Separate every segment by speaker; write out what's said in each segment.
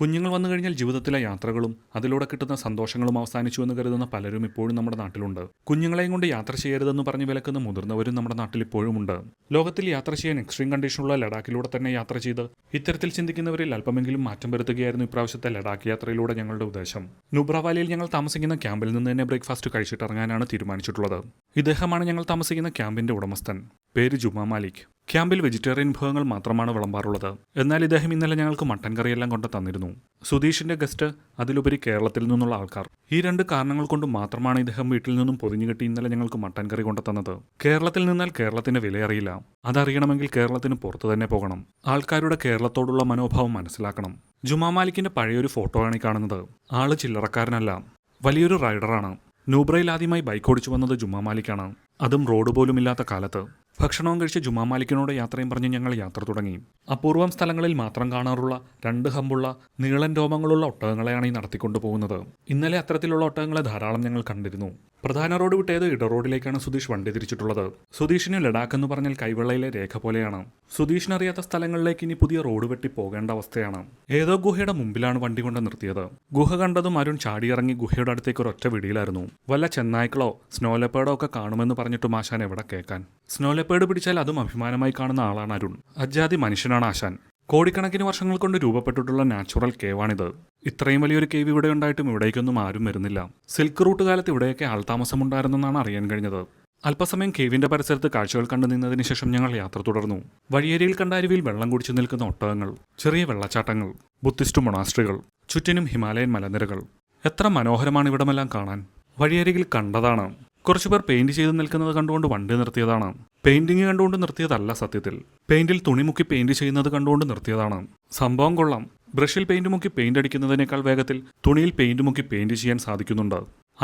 Speaker 1: കുഞ്ഞുങ്ങൾ വന്നു കഴിഞ്ഞാൽ ജീവിതത്തിലെ യാത്രകളും അതിലൂടെ കിട്ടുന്ന സന്തോഷങ്ങളും അവസാനിച്ചു എന്ന് കരുതുന്ന പലരും ഇപ്പോഴും നമ്മുടെ നാട്ടിലുണ്ട്. കുഞ്ഞുങ്ങളെയും കൊണ്ട് യാത്ര ചെയ്യരുതെന്ന് പറഞ്ഞു വിലക്കുന്ന മുതിർന്നവരും നമ്മുടെ നാട്ടിൽ ഇപ്പോഴും ഉണ്ട് ലോകത്തിൽ യാത്ര ചെയ്യാൻ എക്സ്ട്രീം കണ്ടീഷനുള്ള ലഡാക്കിലൂടെ തന്നെ യാത്ര ചെയ്ത് ഇത്തരത്തിൽ ചിന്തിക്കുന്നവരിൽ അല്പമെങ്കിലും മാറ്റം വരുത്തുകയായിരുന്നു ഇപ്രാവശ്യത്തെ ലഡാക്ക് യാത്രയിലൂടെ ഞങ്ങളുടെ ഉദ്ദേശം. നുബ്രവാലിയിൽ ഞങ്ങൾ താമസിക്കുന്ന ക്യാമ്പിൽ നിന്ന് തന്നെ ബ്രേക്ക്ഫാസ്റ്റ് കഴിച്ചിട്ടിറങ്ങാനാണ് തീരുമാനിച്ചിട്ടുള്ളത്. ഇദ്ദേഹമാണ് ഞങ്ങൾ താമസിക്കുന്ന ക്യാമ്പിന്റെ ഉടമസ്ഥൻ. പേര് ജുമാ മാലിക്. ക്യാമ്പിൽ വെജിറ്റേറിയൻ വിഭവങ്ങൾ മാത്രമാണ് വിളമ്പാറുള്ളത്. എന്നാൽ ഇദ്ദേഹം ഇന്നലെ ഞങ്ങൾക്ക് മട്ടൻ കറിയെല്ലാം കൊണ്ട് തന്നിരുന്നു. സുധീഷിന്റെ ഗസ്റ്റ് അതിലുപരി കേരളത്തിൽ നിന്നുള്ള ആൾക്കാർ. ഈ രണ്ട് കാരണങ്ങൾ കൊണ്ട് മാത്രമാണ് ഇദ്ദേഹം വീട്ടിൽ നിന്നും പൊതിഞ്ഞു കെട്ടി ഇന്നലെ ഞങ്ങൾക്ക് മട്ടൻ കറി കൊണ്ട് തന്നത്. കേരളത്തിൽ നിന്നാൽ കേരളത്തിന്റെ വില അറിയില്ല അതറിയണമെങ്കിൽ കേരളത്തിന് പുറത്തു തന്നെ പോകണം. ആൾക്കാരുടെ കേരളത്തോടുള്ള മനോഭാവം മനസ്സിലാക്കണം. ജുമാ മാലിക്കിന്റെ പഴയൊരു ഫോട്ടോ ആണ് ഈ കാണുന്നത്. ആൾ ചില്ലറക്കാരനല്ല. വലിയൊരു റൈഡറാണ്. നൂബ്രയിൽ ആദ്യമായി ബൈക്ക് ഓടിച്ചു വന്നത് ജുമാ മാലിക്കാണ്. അതും റോഡ് പോലുമില്ലാത്ത കാലത്ത്. ഭക്ഷണവും കഴിച്ച് ജുമാ മാലിക്കിനോട് യാത്രയും പറഞ്ഞ് ഞങ്ങൾ യാത്ര തുടങ്ങി. അപൂർവം സ്ഥലങ്ങളിൽ മാത്രം കാണാറുള്ള രണ്ട് ഹമ്പുള്ള നീളൻ രോമങ്ങളുള്ള ഒട്ടകങ്ങളെയാണ് ഈ നടത്തിക്കൊണ്ടു പോകുന്നത്. ഇന്നലെ അത്തരത്തിലുള്ള ഒട്ടകങ്ങളെ ധാരാളം ഞങ്ങൾ കണ്ടിരുന്നു. പ്രധാന റോഡ് വിട്ടേത് ഇട റോഡിലേക്കാണ് സുധീഷ് വണ്ടി തിരിച്ചിട്ടുള്ളത്. സുധീഷിന് ലഡാക്ക് എന്ന് പറഞ്ഞാൽ കൈവെള്ളയിലെ രേഖ പോലെയാണ്. സുധീഷിന് അറിയാത്ത സ്ഥലങ്ങളിലേക്ക് ഇനി പുതിയ റോഡ് വെട്ടി പോകേണ്ട അവസ്ഥയാണ്. ഏതോ ഗുഹയുടെ മുമ്പിലാണ് വണ്ടി കൊണ്ട് നിർത്തിയത്. ഗുഹ കണ്ടതും അരുൺ ചാടിയിറങ്ങി ഗുഹയുടെ അടുത്തേക്ക് ഒരൊറ്റ വിടിയിലായിരുന്നു. വല്ല ചെന്നായ്ക്കളോ സ്നോലപ്പേടോ ഒക്കെ കാണുമെന്ന് പറഞ്ഞിട്ട് ആശാൻ എവിടെ കേൾക്കാൻ? സ്നോ ലെപ്പേഡ് പിടിച്ചാൽ അതും അഭിമാനമായി കാണുന്ന ആളാണ് അരുൺ. അജാതി മനുഷ്യനാണ് ആശാൻ. കോടിക്കണക്കിന് വർഷങ്ങൾ കൊണ്ട് രൂപപ്പെട്ടിട്ടുള്ള നാച്ചുറൽ കേവാണിത്. ഇത്രയും വലിയൊരു കേവ് ഇവിടെ ഉണ്ടായിട്ടും ഇവിടേക്കൊന്നും ആരും വരുന്നില്ല. സിൽക്ക് റൂട്ട് കാലത്ത് ഇവിടെയൊക്കെ ആൾതാമസമുണ്ടായിരുന്നെന്നാണ് അറിയാൻ കഴിഞ്ഞത്. അല്പസമയം കേവിന്റെ പരിസരത്ത് കാഴ്ചകൾ കണ്ടു നിന്നതിന് ശേഷം ഞങ്ങൾ യാത്ര തുടർന്നു. വഴിയരിയിൽ കണ്ട വെള്ളം കുടിച്ചു നിൽക്കുന്ന ഒട്ടകങ്ങൾ ചെറിയ വെള്ളച്ചാട്ടങ്ങൾ ബുദ്ധിസ്റ്റ് മൊണാസ്ട്രികൾ ചുറ്റിനും ഹിമാലയൻ മലനിരകൾ. എത്ര മനോഹരമാണ് ഇവിടമെല്ലാം കാണാൻ. വഴിയരികിൽ കണ്ടതാണ്. കുറച്ചുപേർ പെയിന്റ് ചെയ്ത് നിൽക്കുന്നത് കണ്ടുകൊണ്ട് വണ്ടി നിർത്തിയതാണ്. പെയിന്റിങ് കണ്ടുകൊണ്ട് നിർത്തിയതല്ല സത്യത്തിൽ. പെയിന്റിൽ തുണിമുക്കി പെയിന്റ് ചെയ്യുന്നത് കണ്ടുകൊണ്ട് നിർത്തിയതാണ്. സംഭവം കൊള്ളാം. ബ്രഷിൽ പെയിന്റ് മുക്കി പെയിന്റ് അടിക്കുന്നതിനേക്കാൾ വേഗത്തിൽ തുണിയിൽ പെയിന്റ് മുക്കി പെയിന്റ് ചെയ്യാൻ സാധിക്കുന്നുണ്ട്.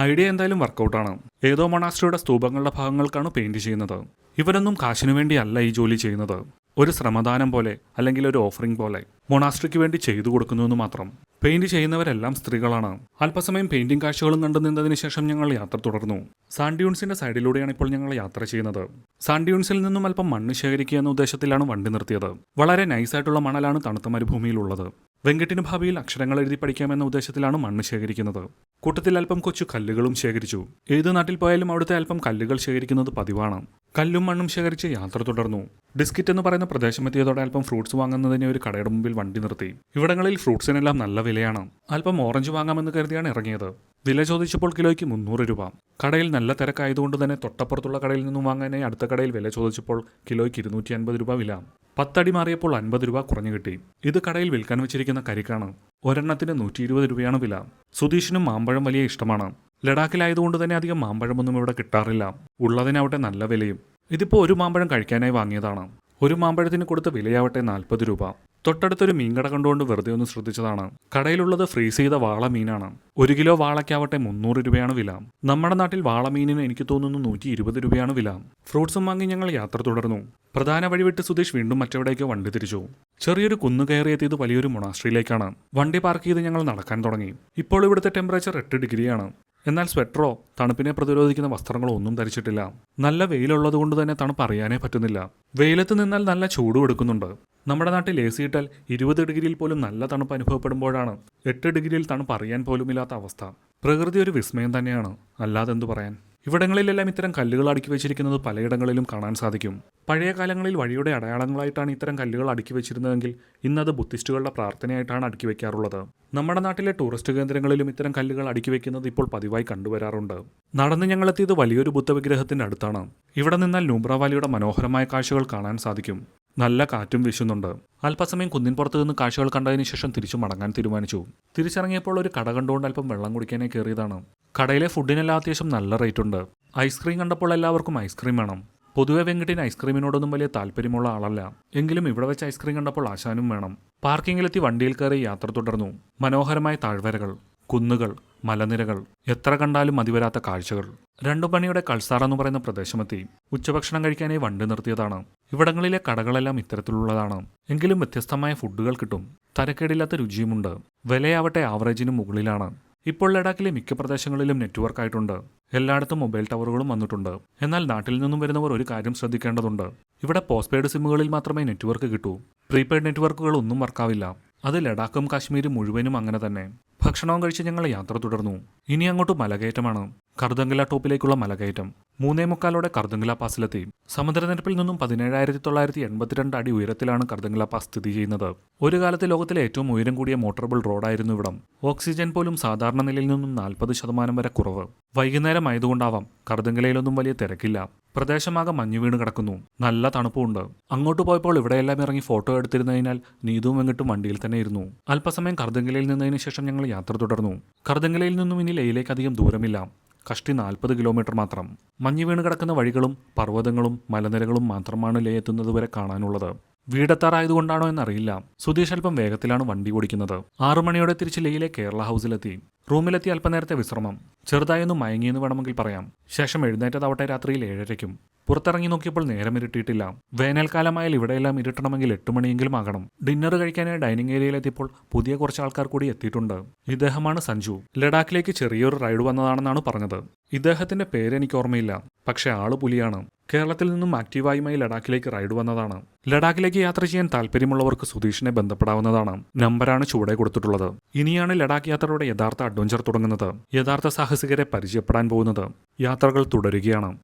Speaker 1: ഐഡിയ എന്തായാലും വർക്കൗട്ടാണ്. ഏതോ മൊണാസ്ട്രിയുടെ സ്തൂപങ്ങളുടെ ഭാഗങ്ങൾക്കാണ് പെയിന്റ് ചെയ്യുന്നത്. ഇവരൊന്നും കാശിനു വേണ്ടിയല്ല ഈ ജോലി ചെയ്യുന്നത്. ഒരു ശ്രമദാനം പോലെ അല്ലെങ്കിൽ ഒരു ഓഫറിംഗ് പോലെ മൊണാസ്ട്രിക്ക് വേണ്ടി ചെയ്തു കൊടുക്കുന്നു എന്ന് മാത്രം. പെയിന്റ് ചെയ്യുന്നവരെല്ലാം സ്ത്രീകളാണ്. അല്പസമയം പെയിന്റിംഗ് കാഴ്ചകളും കണ്ടു നിന്നതിന് ശേഷം ഞങ്ങൾ യാത്ര തുടർന്നു. സാൻഡ്യൂൺസിന്റെ സൈഡിലൂടെയാണ് ഇപ്പോൾ ഞങ്ങൾ യാത്ര ചെയ്യുന്നത്. സാൻഡ്യൂൺസിൽ നിന്നും അല്പം മണ്ണ് ശേഖരിക്കുക എന്ന ഉദ്ദേശത്തിലാണ് വണ്ടി നിർത്തിയത്. വളരെ നൈസായിട്ടുള്ള മണലാണ് തണുത്ത മരുഭൂമിയിലുള്ളത്. വെങ്കട്ടിന് ഭാവിയിൽ അക്ഷരങ്ങൾ എഴുതി പഠിക്കാമെന്ന ഉദ്ദേശത്തിലാണ് മണ്ണ് ശേഖരിക്കുന്നത്. കൂട്ടത്തിൽ അല്പം കൊച്ചു കല്ലുകളും ശേഖരിച്ചു. ഏത് നാട്ടിൽ പോയാലും അവിടുത്തെ അല്പം കല്ലുകൾ ശേഖരിക്കുന്നത് പതിവാണ്. കല്ലും മണ്ണും ശേഖരിച്ച് യാത്ര തുടർന്നു. ഡിസ്കിറ്റ് എന്ന് പറയുന്ന പ്രദേശം എത്തിയതോടെ അല്പം ഫ്രൂട്ട്സ് വാങ്ങുന്നതിന് ഒരു കടയുടെ മുമ്പിൽ വണ്ടി നിർത്തി. ഇവിടങ്ങളിൽ ഫ്രൂട്ട്സിനെല്ലാം നല്ല വിലയാണ്. അല്പം ഓറഞ്ച് വാങ്ങാമെന്ന് കരുതിയാണ് ഇറങ്ങിയത്. വില ചോദിച്ചപ്പോൾ കിലോയ്ക്ക് മുന്നൂറ് രൂപ. കടയിൽ നല്ല തിരക്കായതുകൊണ്ട് തന്നെ തൊട്ടപ്പുറത്തുള്ള കടയിൽ നിന്നും വാങ്ങാനായി അടുത്ത കടയിൽ വില ചോദിച്ചപ്പോൾ കിലോയ്ക്ക് ഇരുന്നൂറ്റി അൻപത് രൂപ വില. പത്തടി മാറിയപ്പോൾ അൻപത് രൂപ കുറഞ്ഞു കിട്ടി. ഇത് കടയിൽ വിൽക്കാൻ വെച്ചിരിക്കുന്ന കരിക്കാണ്. ഒരെണ്ണത്തിന് നൂറ്റി ഇരുപത് രൂപയാണ് വില. സുധീഷിനും മാമ്പഴം വലിയ ഇഷ്ടമാണ്. ലഡാക്കിലായതുകൊണ്ട് തന്നെ അധികം മാമ്പഴമൊന്നും ഇവിടെ കിട്ടാറില്ല. ഉള്ളതിനാവട്ടെ നല്ല വിലയും. ഇതിപ്പോൾ ഒരു മാമ്പഴം കഴിക്കാനായി വാങ്ങിയതാണ്. ഒരു മാമ്പഴത്തിന് കൊടുത്ത വിലയാവട്ടെ നാൽപ്പത് രൂപ. തൊട്ടടുത്തൊരു മീൻകട കണ്ടുകൊണ്ട് വെറുതെ ഒന്ന് ശ്രദ്ധിച്ചതാണ്. കടയിലുള്ളത് ഫ്രീസ് ചെയ്ത വാള മീനാണ്. ഒരു കിലോ വാളയ്ക്കാവട്ടെ മുന്നൂറ് രൂപയാണ് വില. നമ്മുടെ നാട്ടിൽ വാള മീനിന് എനിക്ക് തോന്നുന്നു നൂറ്റി ഇരുപത് രൂപയാണ് വില. ഫ്രൂട്ട്സും വാങ്ങി ഞങ്ങൾ യാത്ര തുടർന്നു. പ്രധാന വഴി വിട്ട് സുധീഷ് വീണ്ടും മറ്റെവിടേക്കോ വണ്ടി തിരിച്ചു. ചെറിയൊരു കുന്നു കയറിയെത്തിയത് വലിയൊരു മൊണാസ്ട്രിയിലേക്കാണ്. വണ്ടി പാർക്ക് ചെയ്ത് ഞങ്ങൾ നടക്കാൻ തുടങ്ങി. ഇപ്പോൾ ഇവിടുത്തെ ടെമ്പറേച്ചർ എട്ട് ഡിഗ്രിയാണ്. എന്നാൽ സ്വെറ്ററോ തണുപ്പിനെ പ്രതിരോധിക്കുന്ന വസ്ത്രങ്ങളോ ഒന്നും ധരിച്ചിട്ടില്ല. നല്ല വെയിലുള്ളത് കൊണ്ട് തന്നെ തണുപ്പ് അറിയാനേ പറ്റുന്നില്ല. വെയിലത്ത് നിന്നാൽ നല്ല ചൂടും എടുക്കുന്നുണ്ട്. നമ്മുടെ നാട്ടിൽ എ സി ഇട്ടാൽ ഇരുപത് ഡിഗ്രിയിൽ പോലും നല്ല തണുപ്പ് അനുഭവപ്പെടുമ്പോഴാണ് എട്ട് ഡിഗ്രിയിൽ തണുപ്പ് അറിയാൻ പോലുമില്ലാത്ത അവസ്ഥ. പ്രകൃതി ഒരു വിസ്മയം തന്നെയാണ്. അല്ലാതെന്തു പറയാൻ? ഇവിടങ്ങളിലെല്ലാം ഇത്തരം കല്ലുകൾ അടുക്കി വെച്ചിരിക്കുന്നത് പലയിടങ്ങളിലും കാണാൻ സാധിക്കും. പഴയ കാലങ്ങളിൽ വഴിയുടെ അടയാളങ്ങളായിട്ടാണ് ഇത്തരം കല്ലുകൾ അടുക്കി വെച്ചിരുന്നതെങ്കിൽ ഇന്നത് ബുദ്ധിസ്റ്റുകളുടെ പ്രാർത്ഥനയായിട്ടാണ് അടുക്കി വെക്കാറുള്ളത്. നമ്മുടെ നാട്ടിലെ ടൂറിസ്റ്റ് കേന്ദ്രങ്ങളിലും ഇത്തരം കല്ലുകൾ അടുക്കി വെക്കുന്നത് ഇപ്പോൾ പതിവായി കണ്ടുവരാറുണ്ട്. നടന്ന് ഞങ്ങളെത്തിയത് വലിയൊരു ബുദ്ധവിഗ്രഹത്തിന്റെ അടുത്താണ്. ഇവിടെ നിന്നാൽ നൂബ്രാവാലിയുടെ മനോഹരമായ കാഴ്ചകൾ കാണാൻ സാധിക്കും. നല്ല കാറ്റും വീശുന്നുണ്ട്. അല്പസമയം കുന്നിൻ പുറത്ത് നിന്ന് കാഴ്ചകൾ കണ്ടതിന് ശേഷം തിരിച്ചു മടങ്ങാൻ തീരുമാനിച്ചു. തിരിച്ചിറങ്ങിയപ്പോൾ ഒരു കട കണ്ടുകൊണ്ട് അല്പം വെള്ളം കുടിക്കാനേ കയറിയതാണ്. കടയിലെ ഫുഡിനെല്ലാം അത്യാവശ്യം നല്ല റേറ്റ് ഉണ്ട് ഐസ്ക്രീം കണ്ടപ്പോൾ എല്ലാവർക്കും ഐസ്ക്രീം വേണം. പൊതുവെ വെങ്കിട്ടിന് ഐസ്ക്രീമിനോടൊന്നും വലിയ താല്പര്യമുള്ള ആളല്ല. എങ്കിലും ഇവിടെ വെച്ച് ഐസ്ക്രീം കണ്ടപ്പോൾ ആശാനും വേണം. പാർക്കിങ്ങിലെത്തി വണ്ടിയിൽ കയറി യാത്ര തുടർന്നു. മനോഹരമായ താഴ്വരകൾ കുന്നുകൾ മലനിരകൾ എത്ര കണ്ടാലും മതിവരാത്ത കാഴ്ചകൾ. രണ്ടു പണിയുടെ എന്ന് പറയുന്ന പ്രദേശമെത്തി. ഉച്ചഭക്ഷണം കഴിക്കാനായി വണ്ടി നിർത്തിയതാണ്. ഇവിടങ്ങളിലെ കടകളെല്ലാം ഇത്തരത്തിലുള്ളതാണ്. എങ്കിലും വ്യത്യസ്തമായ ഫുഡുകൾ കിട്ടും. തരക്കേടില്ലാത്ത രുചിയുമുണ്ട്. വിലയാവട്ടെ ആവറേജിന് മുകളിലാണ്. ഇപ്പോൾ ലഡാക്കിലെ മിക്ക പ്രദേശങ്ങളിലും നെറ്റ്വർക്ക് ആയിട്ടുണ്ട്. എല്ലായിടത്തും മൊബൈൽ ടവറുകളും വന്നിട്ടുണ്ട്. എന്നാൽ നാട്ടിൽ നിന്നും വരുന്നവർ ഒരു കാര്യം ശ്രദ്ധിക്കേണ്ടതുണ്ട്. ഇവിടെ പോസ്റ്റ് പെയ്ഡ് സിമ്മുകളിൽ മാത്രമേ നെറ്റ്വർക്ക് കിട്ടൂ. പ്രീപെയ്ഡ് നെറ്റ്വർക്കുകൾ ഒന്നും വർക്കാവില്ല അത് ലഡാക്കും കാശ്മീരും മുഴുവനും അങ്ങനെ തന്നെ. ഭക്ഷണവും കഴിച്ച് ഞങ്ങൾ യാത്ര തുടർന്നു. ഇനി അങ്ങോട്ട് മലകയറ്റമാണ്. കർദംഗല ടോപ്പിലേക്കുള്ള മലകയറ്റം. മൂന്നേ മുക്കാലോടെ കർദംഗല പാസിലെത്തി. സമുദ്രനിരപ്പിൽ നിന്നും പതിനേഴായിരത്തി തൊള്ളായിരത്തി എൺപത്തിരണ്ട് അടി ഉയരത്തിലാണ് കർദംഗല പാസ് സ്ഥിതി ചെയ്യുന്നത്. ഒരു കാലത്ത് ലോകത്തിലെ ഏറ്റവും ഉയരം കൂടിയ മോട്ടോർബിൾ റോഡായിരുന്നു ഇവിടം. ഓക്സിജൻ പോലും സാധാരണ നിലയിൽ നിന്നും നാൽപ്പത് ശതമാനം വരെ കുറവ്. വൈകുന്നേരം ആയതുകൊണ്ടാവാം കറുതങ്കിലയിലൊന്നും വലിയ തിരക്കില്ല. പ്രദേശമാകെ മഞ്ഞു വീണ് കിടക്കുന്നു. നല്ല തണുപ്പുണ്ട്. അങ്ങോട്ട് പോയപ്പോൾ ഇവിടെയെല്ലാം ഇറങ്ങി ഫോട്ടോ എടുത്തിരുന്നതിനാൽ നീതുവും വെങ്ങിട്ടും വണ്ടിയിൽ തന്നെ ഇരുന്നു. അല്പസമയം കർദംഗലയിൽ നിന്നതിന് ശേഷം ഞങ്ങൾ യാത്ര തുടർന്നു. കർദംഗലയിൽ നിന്നും ഇനി ലേയിലേക്ക് അധികം ദൂരമില്ല. കഷ്ടി നാൽപ്പത് കിലോമീറ്റർ മാത്രം. മഞ്ഞു വീണ് കിടക്കുന്ന വഴികളും പർവതങ്ങളും മലനിരകളും മാത്രമാണ് ലേ എത്തുന്നതുവരെ കാണാനുള്ളത്. വീടെത്താറായതുകൊണ്ടാണോ എന്നറിയില്ല. സുധീഷ് അല്പം വേഗത്തിലാണ് വണ്ടി ഓടിക്കുന്നത്. ആറു മണിയോടെ തിരിച്ച് ലേയിലെ കേരള ഹൗസിലെത്തി. റൂമിലെത്തി അല്പനേരത്തെ വിശ്രമം. ചെറുതായൊന്നും മയങ്ങിയെന്ന് വേണമെങ്കിൽ പറയാം. ശേഷം എഴുന്നേറ്റതാവട്ടെ രാത്രിയിൽ ഏഴരയ്ക്കും. പുറത്തിറങ്ങി നോക്കിയപ്പോൾ നേരം ഇരുട്ടിയിട്ടില്ല. വേനൽക്കാലമായാൽ ഇവിടെയെല്ലാം ഇരുട്ടണമെങ്കിൽ എട്ട് മണിയെങ്കിലും ആകണം. ഡിന്നർ കഴിക്കാനായി ഡൈനിങ് ഏരിയയിലെത്തിയപ്പോൾ പുതിയ കുറച്ച് ആൾക്കാർ കൂടി എത്തിയിട്ടുണ്ട്. ഇദ്ദേഹമാണ് സഞ്ജു. ലഡാക്കിലേക്ക് ചെറിയൊരു റൈഡ് വന്നതാണെന്നാണ് പറഞ്ഞത്. ഇദ്ദേഹത്തിന്റെ പേര് എനിക്ക് ഓർമ്മയില്ല. പക്ഷേ ആൾ പുലിയാണ്. കേരളത്തിൽ നിന്നും ആക്റ്റീവായുമായി ലഡാക്കിലേക്ക് റൈഡ് വന്നതാണ്. ലഡാക്കിലേക്ക് യാത്ര ചെയ്യാൻ താല്പര്യമുള്ളവർക്ക് സുധീഷിനെ ബന്ധപ്പെടാവുന്നതാണ്. നമ്പറാണ് ചുവടെ കൊടുത്തിട്ടുള്ളത്. ഇനിയാണ് ലഡാക്ക് യാത്രയുടെ യഥാർത്ഥ അഡ്വഞ്ചർ തുടങ്ങുന്നത്. യഥാർത്ഥ സാഹസികരെ പരിചയപ്പെടാൻ പോകുന്നത്. യാത്രകൾ തുടരുകയാണ്.